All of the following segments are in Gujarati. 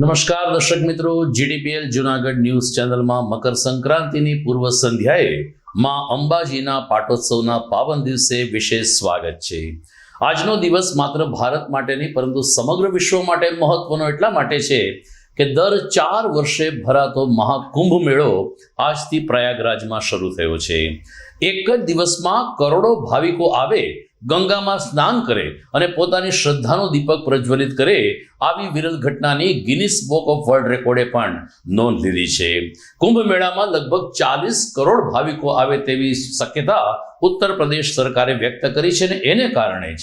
નમસ્કાર દર્શક મિત્રો જીડીપીએલ જુનાગઢ ન્યૂઝ ચેનલમાં મકર સંક્રાંતિની પૂર્વ સંધ્યાએ માં અંબાજીના પાટોત્સવના પાવન દિવસે વિશેષ સ્વાગત છે. આજનો દિવસ માત્ર ભારત માટે નહીં, પરંતુ સમગ્ર વિશ્વ માટે મહત્વનો એટલા માટે છે કે દર ચાર વર્ષે ભરાતો મહાકુંભ મેળો આજથી પ્રયાગરાજમાં શરૂ થયો છે. એક જ દિવસમાં કરોડો ભાવિકો આવે ગંગામાં સ્નાન કરે અને પોતાની શ્રદ્ધાનો દીપક પ્રજ્વલિત કરે, આવી વિરલ ઘટનાની ગિનિસ બુક ઓફ વર્લ્ડ રેકોર્ડે પણ નોંધ લીધી છે. કુંભ મેળામાં લગભગ ચાલીસ કરોડ ભાવિકો આવે તેવી શક્યતા ઉત્તર પ્રદેશ સરકારે વ્યક્ત કરી છે અને એને કારણે જ.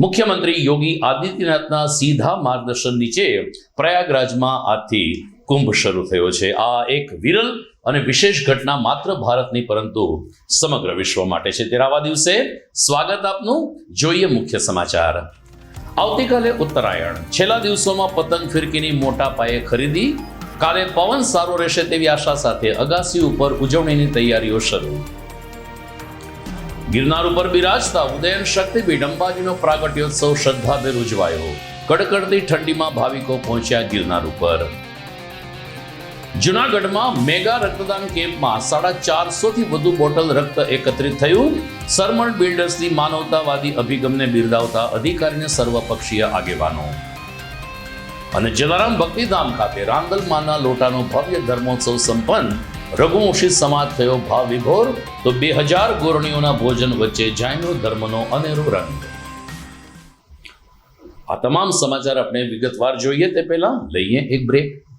મુખ્યમંત્રી યોગી આદિત્યનાથના સીધા માર્ગદર્શન નીચે પ્રયાગરાજમાં આજથી કુંભ શરૂ થયો છે. આ એક વિરલ અને વિશેષ ઘટના માત્ર ભારતની પરંતુ સમગ્ર વિશ્વ માટે છે. ત્યારે આવા દિવસે સ્વાગત આપનું જોઈએ મુખ્ય સમાચાર. આવતીકાલે ઉત્તરાયણ. છેલ્લા દિવસોમાં પતંગ ફિરકીની મોટા પાયે ખરીદી, કાલે પવન સારો રહેશે તેવી આશા સાથે અગાસી ઉપર ઉજવણીની તૈયારીઓ શરૂ. ગિરનાર ઉપર બિરાજતા ઉદયન શક્તિપીઠ અંબાજીનો પ્રાગટ્યોત્સવ શ્રદ્ધાભેર ઉજવાયો. કડકડતી ઠંડીમાં ભાવિકો પહોંચ્યા ગિરનાર ઉપર. જુનાગઢમાં મેગા રક્તદાન કેમ્પમાં સાડા ચારસોથી વધુ બોટલ રક્ત એકત્રિત થયું. સરમણ બિલ્ડર્સની માનવતાવાદી અભિગમને બિરદાવતા અધિકારીને સર્વપક્ષીય આગેવાનો. અને જલારામ ભક્તિધામ ખાતે રાંગલમાના લોટાનો ભવ્ય ધર્મોત્સવ સંપન્ન. રઘુવંશી સમાજ થયો ભાવ વિભોર. તો બે હજાર ગોરણીઓના ભોજન વચ્ચે જૈનો ધર્મનો અનેરો રંગ. આ તમામ સમાચાર આપણે વિગતવાર જોઈએ તે પહેલા લઈએ એક બ્રેક